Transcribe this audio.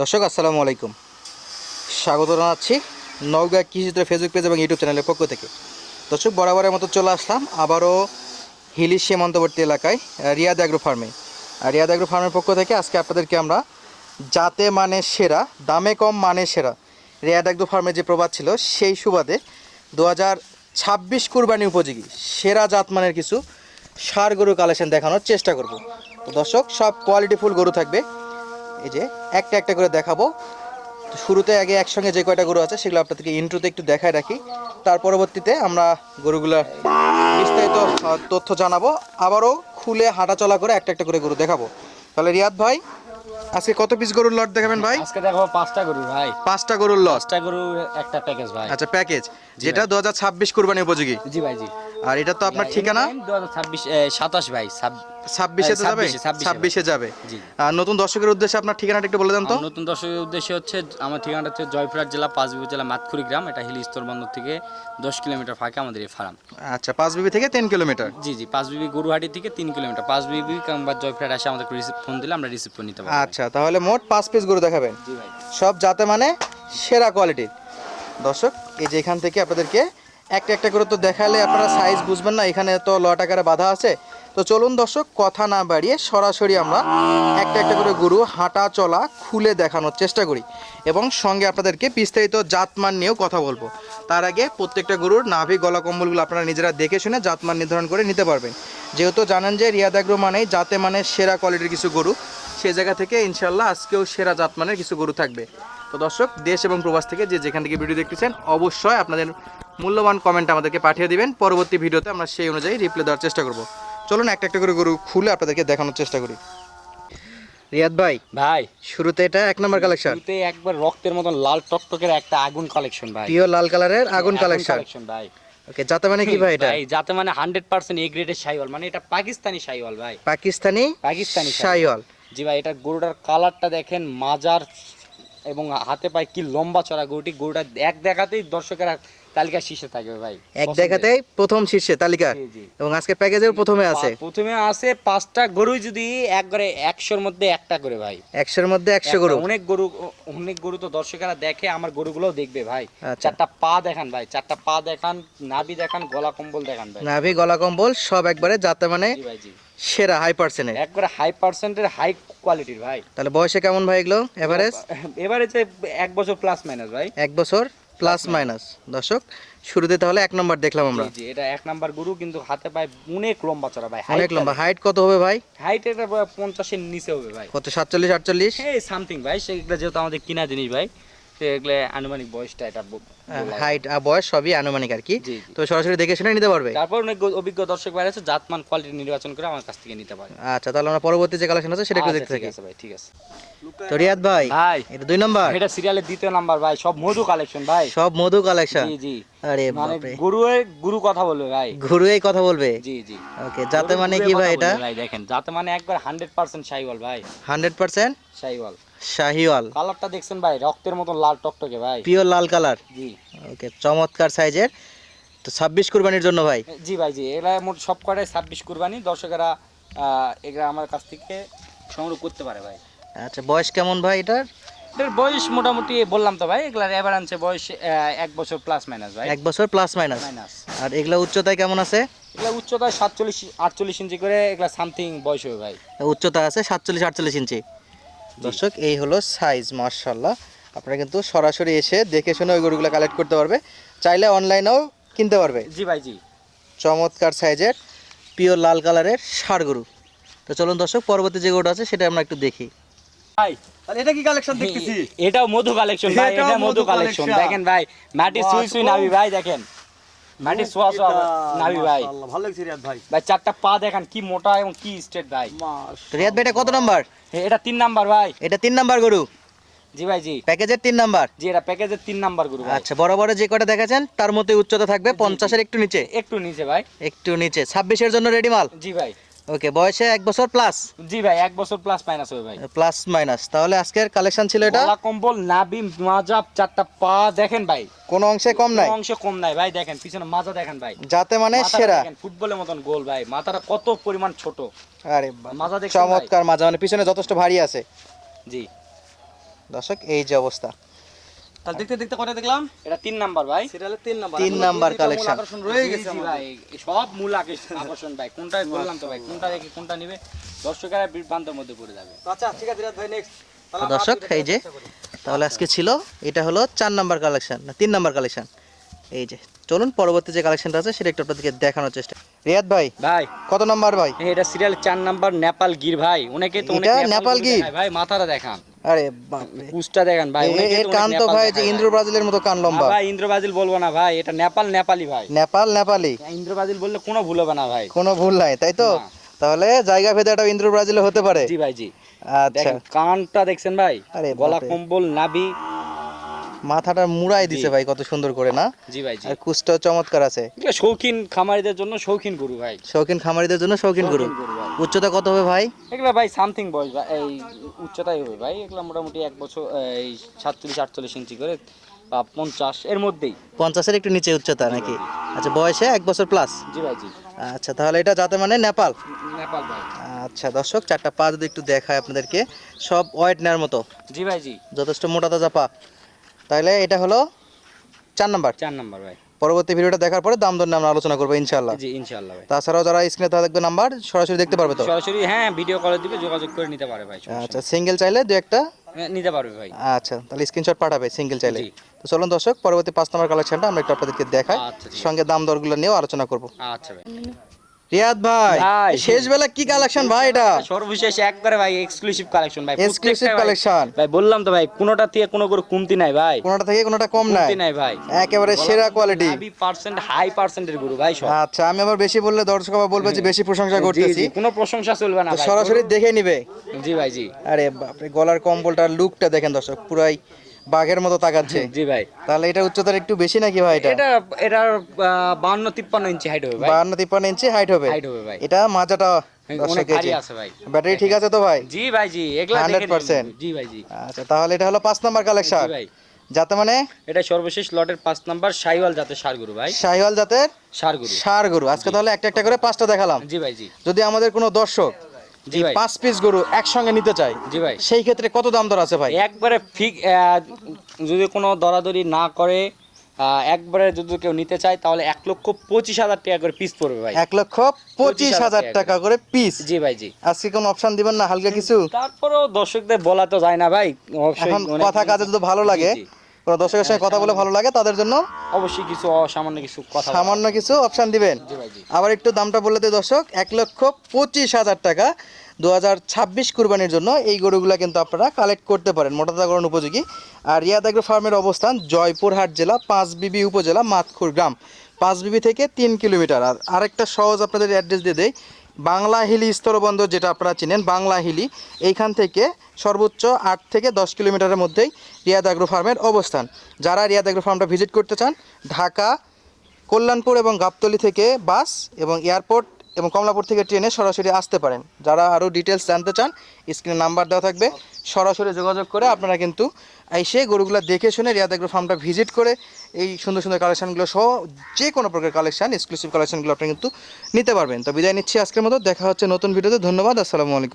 দর্শক, আসসালামু আলাইকুম। স্বাগত জানাচ্ছি নওগাঁ কৃষিচিত্র ফেসবুক পেজ এবং ইউটিউব চ্যানেলের পক্ষ থেকে। দর্শক, বরাবরের মতো চলে আসলাম আবারও হিলি সীমান্তবর্তী এলাকায় রিয়াদ অ্যাগ্রো ফার্মে রিয়াদ অ্যাগ্রো ফার্মের পক্ষ থেকে আজকে আপনাদেরকে আমরা জাতে মানে সেরা, দামে কম মানে সেরা রিয়াদ অ্যাগ্রো ফার্মে যে প্রবাদ ছিল, সেই সুবাদে দু হাজার ছাব্বিশ কুরবানি উপযোগী সেরা জাতমানের কিছু সার গরু কালেকশন দেখানোর চেষ্টা করব। দর্শক, সব কোয়ালিটিফুল গরু থাকবে। এই যে একটা একটা করে দেখাবো। শুরুতে আগে একসঙ্গে যে কয়টা গরু আছে সেগুলো আপনাদেরকে ইন্ট্রোতে একটু দেখায় রাখি। তার পরবর্তীতে আমরা গরুগুলোর বিস্তারিত তথ্য জানাব। আবারও খুলে হাঁটাচলা করে একটা একটা করে গরু দেখাবো। তাহলে রিয়াদ ভাই আজকে কত পিস গরুর লট দেখাবেন ভাই? আজকে দেখো পাঁচটা গরু ভাই। পাঁচটা গরুর লট পাঁচটা গরু একটা প্যাকেজ ভাই। আচ্ছা প্যাকেজ যেটা দু হাজার ছাব্বিশ কুরবানি উপযোগী? জি ভাই জি। আর এটা তো আপনার ঠিকানা? ছাব্বিশ সাতাশ ভাই ছাব- ছাব্বিশে যাবে? ছাব্বিশে, যাবে। আর নতুন দর্শকের উদ্দেশ্যে আপনার ঠিকানাটা একটু বলে দেন তো। নতুন দর্শকের উদ্দেশ্যে হচ্ছে আমার ঠিকানাটা হচ্ছে জয়পুরহাট জেলা পাঁচবিবি জেলা মাতখুরি গ্রাম। এটা হিলি স্তরবন্দর থেকে দশ কিলোমিটার ফাঁকে আমাদের এই ফার্ম। আচ্ছা পাঁচ বিবি থেকে তিন কিলোমিটার? জি জি পাঁচবিবি গরুহাটি থেকে তিন কিলোমিটার। পাঁচবিবি কিংবা জয়পুরহাট এসে আমাদের ফোন দিলে আমরা রিসিভ করে নিতে পারব। আচ্ছা তাহলে মোট পাঁচ পিস গরু দেখাবেন। জি ভাই। সব যাতে মানে সেরা কোয়ালিটির দর্শক এই যে এখান থেকে আপনাদেরকে একটা একটা করে তো দেখালে আপনারা সাইজ বুঝবেন না, এখানে তো লট আকারে বাধা আছে। তো চলুন দর্শক, কথা না বাড়িয়ে সরাসরি আমরা একটা একটা করে গরু হাঁটা চলা খুলে দেখানোর চেষ্টা করি এবং সঙ্গে আপনাদেরকে বিস্তারিত জাতমান নিয়েও কথা বলব। তার আগে প্রত্যেকটা গরুর নাভি, গলা কম্বলগুলো আপনারা নিজেরা দেখে শুনে জাতমান নির্ধারণ করে নিতে পারবেন। যেহেতু জানেন যে রিয়াদাগ্রো মানেই জাতে মানে সেরা কোয়ালিটির কিছু গরু। সেই জায়গা থেকে ইনশাল্লাহ আজকেও সেরা জাতমানের কিছু গরু থাকবে। তো দর্শক দেশ এবং প্রবাস থেকে যে যেখান থেকে ভিডিও দেখতেছেন অবশ্যই আপনাদের মূল্যবান কমেন্ট আমাদেরকে পাঠিয়ে দিবেন। পরবর্তী ভিডিওতে আমরা সেই অনুযায়ী রিপ্লাই দেওয়ার চেষ্টা করব। চলুন একটা একটা করে গরু খুলে আপনাদেরকে দেখানোর চেষ্টা করি। রিয়াদ ভাই ভাই। শুরুতে এটা এক নম্বর কালেকশন শুরুতে একবার রক্তের মতন লাল টকটকের একটা আগুন কালেকশন ভাই। পিওর লাল কালারের আগুন কালেকশন কালেকশন ভাই। ওকে যাতে মানে কি ভাই এটা? ভাই যাতে মানে হান্ড্রেড পার্সেন্ট এ গ্রেডের শাইওয়াল মানে এটা পাকিস্তানি শাইওয়াল ভাই। পাকিস্তানি পাকিস্তানি শাইওয়াল। জি ভাই এটা গরুটার কালারটা দেখেন মাজার এবং হাতে পায়ে কি লম্বা চড়া গরুটি গরুটা এক দেখাতেই দর্শকেরা তালিকা শীর্ষে থাকবে ভাই এক। দেখাতেই প্রথম শীর্ষে তালিকা। এবং আজকে প্যাকেজের প্রথমে আছে। প্রথমে আছে পাঁচটা গরু যদি একবারে একশোর মধ্যে একটা করে ভাই। একশোর মধ্যে একশো গরু। অনেক গরু অনেক গরু তো দর্শকেরা দেখে আমার গরুগুলোও দেখবে ভাই। আচ্ছা। চারটা পা দেখান ভাই চারটা পা দেখান নাভি দেখান গলা কম্বল দেখান ভাই। নাভি গলা কম্বল সব একবারে যাতে মানে সেরা হাই পার্সেন্টের একবারে হাই পার্সেন্টের হাই কোয়ালিটির ভাই। তাহলে বয়সে কেমন ভাই এগুলো? এভারেজ এবারে যে এক বছর প্লাস মাইনাস ভাই। এক বছর? Plus minus. দর্শক শুরুতে তাহলে এক নম্বর দেখলাম আমরা। জি, এটা এক নম্বর গুরু কিন্তু হাতে পায় অনেক লম্বা চড়া ভাই। অনেক লম্বা। হাইট কত হবে ভাই? হাইট এটা পঞ্চাশের নিচে হবে ভাই। কত? সাতচল্লিশ আটচল্লিশ? এই সামথিং ভাই সেগুলো যেহেতু আমাদের কিনা জিনিস ভাই। আনুমানিক বয়সটা এটা হাইট আর বয়স সবই আনুমানিক আর কি। তো সরাসরি দেখে শুনে নিতে পারবে? তারপর অনেক অভিজ্ঞ দর্শক ভাই আছে জাতমান কোয়ালিটি নির্বাচন করে আমার কাছ থেকে নিতে পারে। আচ্ছা তাহলে আমরা পরবর্তী যে কালেকশন আছে সেটা একটু আচ্ছা, দেখতে থাকি। ভাই ঠিক আছে। তো রিয়াদ ভাই ভাই। এটা দুই নম্বর। এটা সিরিয়ালের দ্বিতীয় নাম্বার ভাই সব মধু কালেকশন ভাই। সব মধু কালেকশন জি জি। আরে মানে বাপরে। গুরু গুরু কথা বলবে ভাই। ঘুরু কথা বলবে? জি জি। ওকে যাতে মানে কি ভাই এটা? ভাই দেখেন যাতে মানে একবার হান্ড্রেড পার্সেন্ট শাহিওয়াল ভাই। Hundred percent Sahiwal. কালারটা দেখছেন ভাই রক্তের মতন লাল টকটকে ভাই। পিওর লাল কালার? জি। ওকে চমৎকার সাইজের। তো ছাব্বিশ কুরবানির জন্য ভাই? জি ভাই জি। এগুলা মোট সব কটাই ছাব্বিশ কুরবানি। দর্শকেরা এগুলা আমার কাছ থেকে সংগ্রহ করতে পারে ভাই। আচ্ছা বয়স কেমন ভাই এটার? এটার বয়স মোটামুটি বললাম তো ভাই এগুলার অ্যাভারেন্সে বয়স এক বছর প্লাস মাইনাস ভাই। এক বছর প্লাস মাইনাস মাইনাস আর এগুলা উচ্চতায় কেমন আছে? এগুলা উচ্চতা সাতচল্লিশ আটচল্লিশ ইঞ্চি করে এগুলা সামথিং বয়স হবে ভাই। উচ্চতা আছে সাতচল্লিশ আটচল্লিশ ইঞ্চি। দর্শক এই হলো সাইজ মার্শাল্লাহ আপনারা কিন্তু সরাসরি এসে দেখে শুনে ওই গরুগুলো কালেক্ট করতে পারবে। চাইলে অনলাইনেও কিনতে পারবে। জি ভাই জি। চমৎকার সাইজের পিওর লাল কালারের ষাড় গরু। তো চলুন দর্শক পরবর্তী যে গরুটা আছে সেটা আমরা একটু দেখি। ভাই তাহলে এটা কি কালেকশন দেখতেছি? এটাও মধু কালেকশন ভাই এটা মধু মধু কালেকশন দেখেন ভাই মাটি সুই সুই নাবি ভাই দেখেন। মাটি সোয়া সোয়া নাবি ভাই। ভালো লাগছে রিয়াদ ভাই। ভাই চারটা পা দেখেন কি মোটা এবং কি স্ট্রেট ভাই। রিয়াদ ভাই এটা কত নাম্বার? এটা তিন নাম্বার ভাই। এটা তিন নাম্বার গরু? জি ভাই জি। প্যাকেজের তিন নাম্বার? জি এটা প্যাকেজের তিন নাম্বার গরু আচ্ছা বড় বড় যে কটা দেখাচ্ছেন তার মধ্যে উচ্চতা থাকবে পঞ্চাশের একটু নিচে। একটু নিচে ভাই। একটু নিচে। ছাব্বিশের জন্য রেডি মাল? জি ভাই। ওকে বয়সে এক বছর প্লাস জি ভাই এক বছর প্লাস মাইনাস হবে ভাই। প্লাস মাইনাস তাহলে আজকের কালেকশন ছিল এটা? গলা কম্বল নাবি মাজা চারটা পা দেখেন ভাই। কোনো অংশে কম নাই? অংশে কম নাই ভাই দেখেন পিছনে মাজা দেখেন ভাই। যাতে মানে সেরা। ফুটবলের মতন গোল ভাই মাথাটা কত পরিমাণ ছোট। আরে মাজা দেখছেন ভাই? চমৎকার মাজা মানে পিছনে যথেষ্ট ভারী আছে। জি। দর্শক এই যে অবস্থা। তাহলে দেখতে দেখতে কটা দেখলাম? এটা তিন নাম্বার ভাই। সিরিয়ালের তিন নাম্বার। তিন নাম্বার কালেকশন আকর্ষণ রয়ে গেছে ভাই সব মূল আকর্ষণ ভাই। কোনটা বললাম তো ভাই? কোনটা রেখে কোনটা নিবে? দর্শকেরা বিভ্রান্তের মধ্যে পড়ে যাবে। আচ্ছা ঠিক আছে রিয়াদ ভাই নেক্সট দর্শক এই যে তাহলে আজকে ছিল এটা হলো চার নাম্বার কালেকশন না তিন নাম্বার কালেকশন এই যে চলুন পরবর্তী যে কালেকশনটা আছে সেটা একটু আপনাদেরকে দেখানোর চেষ্টা রিয়াদ ভাই ভাই। কত নাম্বার ভাই? এটা সিরিয়াল চার নাম্বার নেপাল গির ভাই। অনেকে তো অনেক নেপাল গির? ভাই মাথাটা দেখান। আরে কুচটা দেখান ভাই এর কান তো ভাই যে ইন্দ্র ব্রাজিলের মতো কান লম্বা। ভাই ইন্দ্র ব্রাজিল বলব না ভাই এটা নেপাল নেপালি ভাই। নেপাল নেপালি। ইন্দ্র ব্রাজিল বললে কোনো ভুল হবে না ভাই। কোনো ভুল নাই তাই তো? তাহলে জায়গা ভেদে একটা ইন্দ্র ব্রাজিল হতে পারে। জি ভাই জি। আচ্ছা। কানটা দেখছেন ভাই? আরে গলা কম্বল নাভি মাথাটা মুড়াই দিছে ভাই কত সুন্দর করে না? জি ভাই জি। আর কুচটাও চমৎকার আছে। শৌখিন খামারিদের জন্য শৌখিন গরু ভাই। শৌখিন খামারিদের জন্য শৌখিন গরু। উচ্চতা কত হবে ভাই? এগুলো ভাই সামথিং বয়স ভাই এই উচ্চতাই হবে ভাই এগুলো মোটামুটি এক বছর এই সাতচল্লিশ আটচল্লিশ ইঞ্চি করে বা পঞ্চাশ এর মধ্যেই। পঞ্চাশের একটু নিচে উচ্চতা নাকি? আচ্ছা বয়সে এক বছর প্লাস জি ভাই জি। আচ্ছা তাহলে এটা যাতে মানে নেপাল? নেপাল ভাই। আচ্ছা দর্শক চারটা পা যদি একটু দেখায় আপনাদেরকে সব ওয়েট নেওয়ার মতো। জি ভাই জি। যথেষ্ট মোটা তাজা পা। তাহলে এটা হলো চার নাম্বার। চার নাম্বার ভাই। পরবর্তী ভিডিওটা দেখার পরে দাম দর নিয়ে আমরা আলোচনা করব ইনশাল্লাহ জি ইনশাআল্লাহ ভাই। তাছাড়াও যারা স্ক্রিনে থাকবে নাম্বার সরাসরি দেখতে পারবে তো? সরাসরি হ্যাঁ ভিডিও কলে দিবে যোগাযোগ করে নিতে পারে ভাই আচ্ছা সিঙ্গেল চাইলে দু একটা? নিতে পারবে ভাই। আচ্ছা তাহলে স্ক্রিনশট পাঠাবে সিঙ্গেল চাইলে। তো চলুন দর্শক পরবর্তী পাঁচ নম্বর কালেকশনটা আমরা একটু আপনাদেরকে দেখাই আচ্ছা। সঙ্গে দাম দরগুলো নিয়েও আলোচনা করব। আচ্ছা ভাই। রিয়াদ ভাই। শেষ বেলা কি কালেকশন ভাই এটা? সর্বশেষ একবারে ভাই এক্সক্লুসিভ কালেকশন ভাই Exclusive প্রত্যেকটা ভাই- বললাম তো ভাই কোনোটা থেকে কোনো করে কমতি নাই ভাই। কোনোটা থেকে কোনোটা কম নাই? নাই ভাই। একেবারে সেরা কোয়ালিটি নাভি পার্সেন্ট হাই পার্সেন্টের গরু ভাই সব। আচ্ছা আমি আবার বেশি বললে দর্শক আবার বলবে যে বেশি প্রশংসা করতেছি। কোনো প্রশংসা চলবে না সরাসরি দেখে নিবে। জি ভাই জি। আরে বাপরে গলার কম্বলটার লুকটা দেখেন দর্শক পুরাই বাঘের মতো তাকাচ্ছে। জি ভাই। তাহলে এটা উচ্চতার একটু বেশি নাকি ভাই এটা? এটা এটার বান্ন তিপ্পান্ন ইঞ্চি হাইট হবে ভাই। বাহান্ন তিপ্পান্ন ইঞ্চি হাইট হবে। হাইট হবে ভাই। এটা মাজাটা অনেক ভারী আছে ভাই। ব্যাটারি ঠিক আছে তো ভাই? জি ভাই জি এগুলা দেখে 100% জি ভাই জি। আচ্ছা তাহলে এটা হলো পাঁচ নাম্বার কালেকশন জি ভাই। যাতে মানে? এটা সর্বশেষ লটের পাঁচ নাম্বার সাইওয়াল জাতের সার ভাই। শাহিওয়াল জাতের সার গরু। সার গরু। আজকে তাহলে একটা একটা করে পাঁচটা দেখালাম। জি ভাই জি। যদি আমাদের কোনো দর্শক জি ভাই। পাঁচ পিস গরু একসঙ্গে নিতে চায় জি ভাই। সেই ক্ষেত্রে কত দাম দর আছে ভাই? একবারে ফিক যদি কোনো দরাদরি না করে একবারে যদি কেউ নিতে চায় তাহলে এক লক্ষ পঁচিশ হাজার টাকা করে পিস পড়বে ভাই। এক লক্ষ পঁচিশ হাজার টাকা করে। পিস জি ভাই জি। আজকে কোনো অপশন দিবেন না হালকা কিছু? তারপরেও দর্শকদের বলা তো যায় না ভাই কথা কাজে যদি ভালো লাগে জি। দর্শকের সঙ্গে কথা বলে ভালো লাগে তাদের জন্য অবশ্যই কিছু সামান্য কিছু কথা সামান্য কিছু অপশন দিবেন। আবার একটু দামটা বলে দিই দর্শক এক লক্ষ পঁচিশ হাজার টাকা দু হাজার ছাব্বিশ কুরবানির জন্য এই গরুগুলো কিন্তু আপনারা কালেক্ট করতে পারেন মোটাতাগরণ উপযোগী। আর রিয়াদ এগ্রো ফার্মের অবস্থান জয়পুরহাট জেলা পাঁচবিবি উপজেলা মাতখুর গ্রাম। পাঁচবিবি থেকে তিন কিলোমিটার। আর আরেকটা সহজ আপনাদের অ্যাড্রেস দিয়ে দেয় বাংলা হিলি স্থলবন্দর যেটা আপনারা চিনেন, বাংলা হিলি, এইখান থেকে সর্বোচ্চ আট থেকে দশ কিলোমিটারের মধ্যেই রিয়াদ আগ্রো ফার্মের অবস্থান। যারা রিয়াদ আগ্রো ফার্মটা ভিজিট করতে চান, ঢাকা, কল্যাণপুর এবং গাবতলি থেকে বাস এবং এয়ারপোর্ট এবং কমলাপুর থেকে ট্রেনে সরাসরি আসতে পারেন। যারা আরও ডিটেলস জানতে চান স্ক্রিনে নাম্বার দেওয়া থাকবে। সরাসরি যোগাযোগ করে আপনারা কিন্তু এসে গরুগুলো দেখে শুনে রিয়াদ এগ্রো ফার্মটা ভিজিট করে এই সুন্দর সুন্দর কালেকশানগুলো সহ যে কোনো প্রকার কালেকশান এক্সক্লুসিভ কালেকশানগুলো আপনি কিন্তু নিতে পারবেন। তো বিদায় নিচ্ছি আজকের মতো। দেখা হচ্ছে নতুন ভিডিওতে ধন্যবাদ। আসসালামু আলাইকুম।